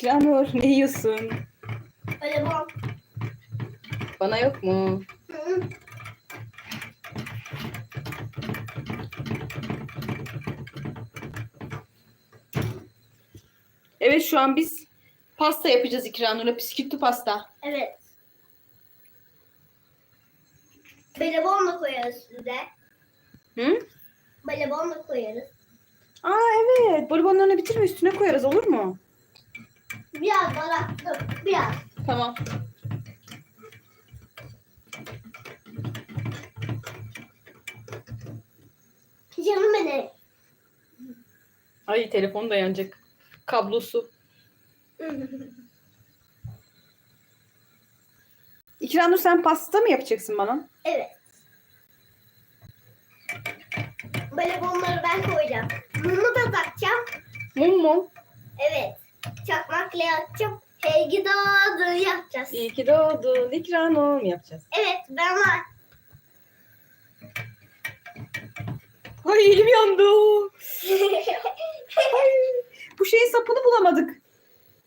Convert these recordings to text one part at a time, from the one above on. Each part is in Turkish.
İkranur ne yiyorsun? Bom. Bana yok mu? Hı. Evet şu an biz pasta yapacağız İkranur'la. Bisküvitli pasta. Evet. Bom da koyarız size. Hı? Bom da koyarız. Aa evet. Bonibonlarını bitirme üstüne koyarız olur mu? Biraz barattım. Biraz. Tamam. Canım benim. Ay telefon da yanacak. Kablosu. İkranur sen pasta mı yapacaksın bana? evet. Böyle bomları ben koyacağım. Mumu da takacağım. Mum mu? Evet. Çakmakla yakacağım. Hey doğdu yapacağız. İyi ki doğdun İkranur mu yapacağız? Evet ben var. Ay elim yandı. Ay, bu şeyin sapını bulamadık.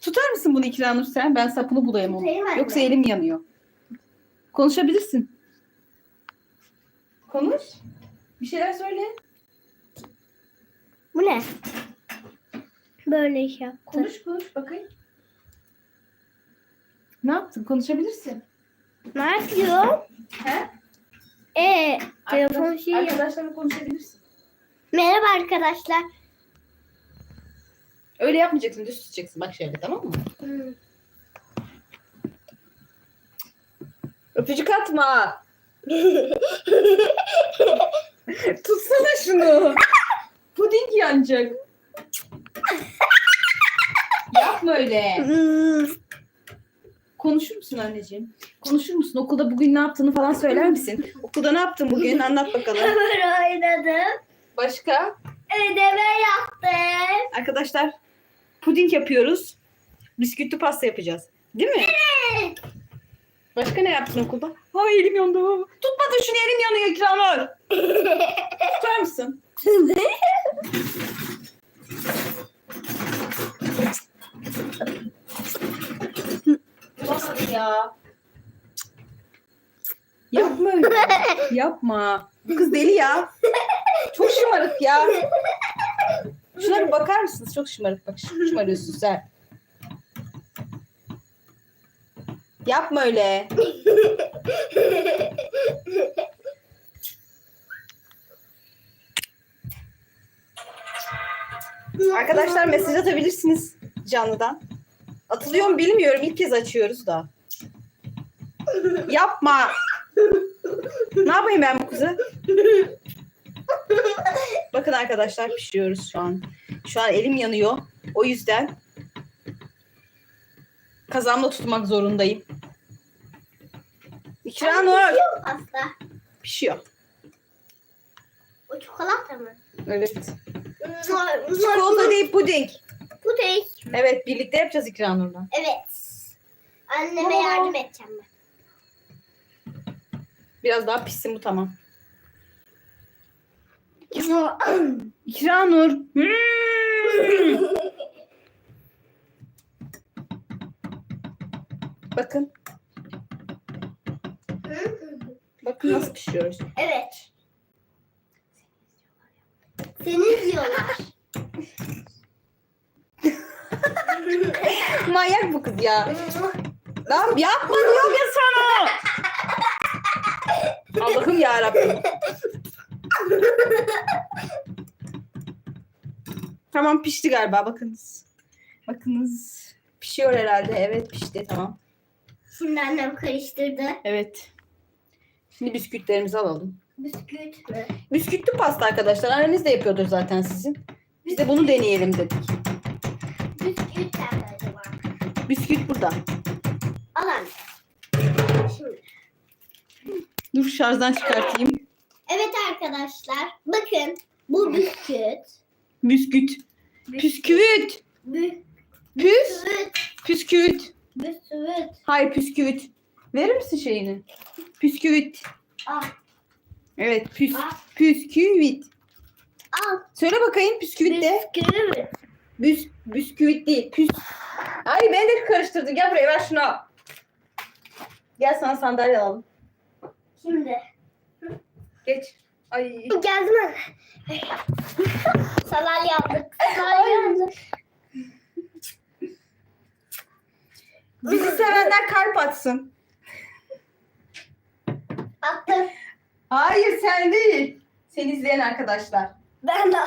Tutar mısın bunu İkranur sen? Ben sapını bulayım onu. Tutayım anne. Yoksa elim yanıyor. Konuşabilirsin. Konuş. Bir şeyler söyle. Bu ne? Böyle iş yaptım. Konuş konuş bakayım. Ne yaptın? Konuşabilirsin. Ne yapıyor? He? Ee, telefon Arkadaş- şey Arkadaşlarla konuşabilirsin. Merhaba arkadaşlar. Öyle yapmayacaksın. Düz tutacaksın. Bak şöyle tamam mı? Hmm. Öpücük atma. Tutsana şunu. Puding yanacak. Yapma öyle. Konuşur musun anneciğim? Konuşur musun? Okulda bugün ne yaptığını falan söyler misin? Okulda ne yaptın bugün? Anlat bakalım. Hamur oynadım. Başka? Ödeme yaptım. Arkadaşlar puding yapıyoruz. Bisküvitli pasta yapacağız. Değil mi? Evet. Başka ne yaptın okulda? Ay elim yandı. Tutmadın şunu elim yanıyor İkranur. Tutar mısın? Tutamadı ya. Yapma öyle. Yapma. Bu kız deli ya. Çok şımarık ya. Şuna bakar mısınız? Çok şımarık. Bak şımarıyorsun sen. Yapma öyle. Arkadaşlar mesaj atabilirsiniz canlıdan. Atılıyor mu bilmiyorum. İlk kez açıyoruz da. Yapma. Ne yapayım ben bu kızı? Bakın arkadaşlar pişiriyoruz şu an. Şu an elim yanıyor. O yüzden kazamla tutmak zorundayım. İkranur Pasta. pişiyor. O çikolata mı? Evet. Çikolata Çikolata değil puding. Değil. Evet birlikte yapacağız İkranur'la. Evet. Anneme yardım edeceğim ben. Biraz daha pişsin bu tamam. İkranur. Hmm. Bakın. Bakın nasıl pişiriyoruz. evet. Seni diyorlar. Manyak bu kız ya. Lan yapma diyorum ya sana. Allah'ım ya Rabbim. Tamam pişti galiba bakınız. Bakınız. Pişiyor herhalde. Evet pişti tamam. Şimdi annem karıştırdı. Evet. Şimdi bisküvitlerimizi alalım. Bisküvit mi? Bisküvitli pasta arkadaşlar. Anneniz de yapıyordur zaten sizin. Biz de bunu deneyelim dedik. Bisküvit nerede acaba? Bisküvit burada. Al anne. Şimdi. Dur şarjdan çıkartayım. Evet arkadaşlar. Bakın. Bu bisküvit. Bisküvit. Püsküvit. Bisküvit. Püs. Püsküvit. Bisküvit. Hayır püsküvit. Verir misin şeyini? Püsküvit. Al. Evet püs. Al. Püsküvit. Al. Söyle bakayım püsküvit de. Bisküvit. Büs, bisküvit değil. Püs, Ay beni de karıştırdın. Gel buraya ver şunu. Gel sana sandalye alalım. Şimdi. Geç. Ay. Geldim anne. Sandalye aldık. Sandalye aldık. Bizi sevenler kalp atsın. Attım. Hayır sen değil. Seni izleyen arkadaşlar. Ben de.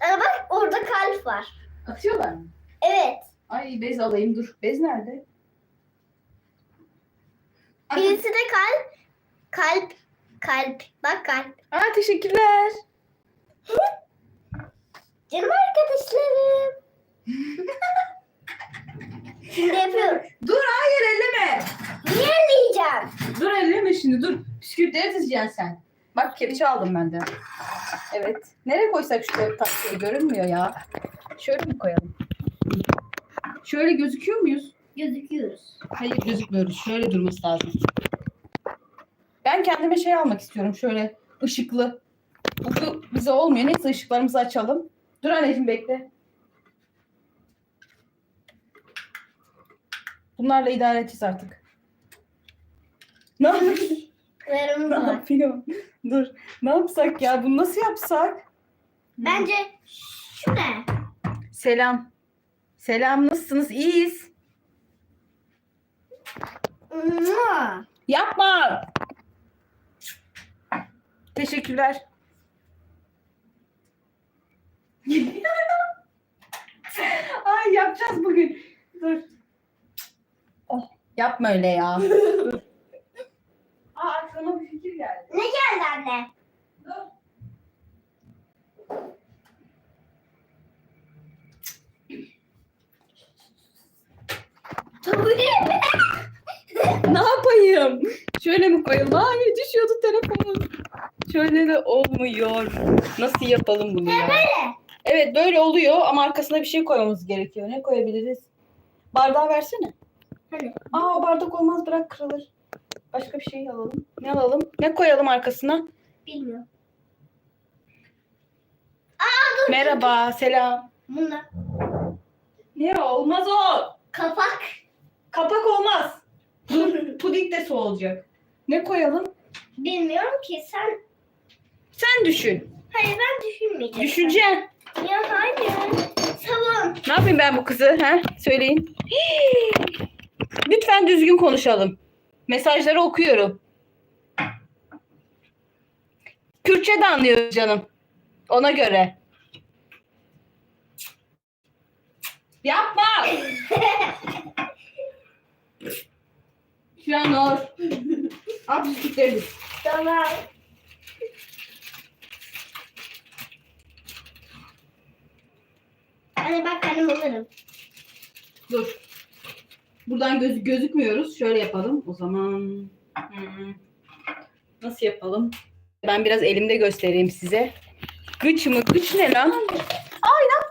Aa, bak orada kalp var. Atıyorlar mı? Evet. Ay bez alayım dur. Bez nerede? Birisi de kalp. Kalp. Kalp. Bak kalp. Aa, teşekkürler. Canım arkadaşlarım. Şimdi yapıyorum. Dur hayır elleme. Niye elleyeceğim? Dur elleme şimdi dur. Bisküvitleri dizeceksin sen. Bak kepçe aldım ben de. Evet. Nereye koysak şu tatlıyı görünmüyor ya. Şöyle mi koyalım? Şöyle gözüküyor muyuz? Gözüküyoruz. Hayır gözükmüyoruz. Şöyle durması lazım. Ben kendime şey almak istiyorum. Şöyle ışıklı. Bu bize olmuyor. Neyse ışıklarımızı açalım. Dur anneciğim bekle. Bunlarla idare edeceğiz artık. Ne yapıyorsun? Ne var. yapıyor? Dur. Ne yapsak ya? Bunu nasıl yapsak? Bence şu ne? Selam. Selam nasılsınız? İyiyiz. Yapma. Teşekkürler. Ay yapacağız bugün. Dur. Oh, yapma öyle ya. Aa aklıma bir fikir geldi. Ne geldi anne? Dur. Tabure mi? Ne yapayım? Şöyle mi koyalım? Hayır düşüyordu telefonum. Şöyle de olmuyor. Nasıl yapalım bunu ya? Evet böyle oluyor ama arkasına bir şey koymamız gerekiyor. Ne koyabiliriz? Bardağı versene. Hani? Aa bardak olmaz bırak kırılır. Başka bir şey alalım. Ne alalım? Ne koyalım arkasına? Bilmiyorum. Merhaba, selam. Bunlar. Ne olmaz o? Kapak. Kapak olmaz. Dur, puding de su olacak. Ne koyalım? Bilmiyorum ki sen. Sen düşün. Hayır ben düşünmeyeceğim. Düşüneceksin. Ya hayır. Sabun. Ne yapayım ben bu kızı? He? Söyleyin. Lütfen düzgün konuşalım. Mesajları okuyorum. Kürtçe de anlıyoruz canım. Ona göre. Yapma. Şanor. At sütleri. Tamam. Anne bak benim alırım. Dur. Buradan göz gözükmüyoruz. Şöyle yapalım. O zaman hmm, nasıl yapalım? Ben biraz elimde göstereyim size. Gıç mı? Gıç ne lan? Ay ne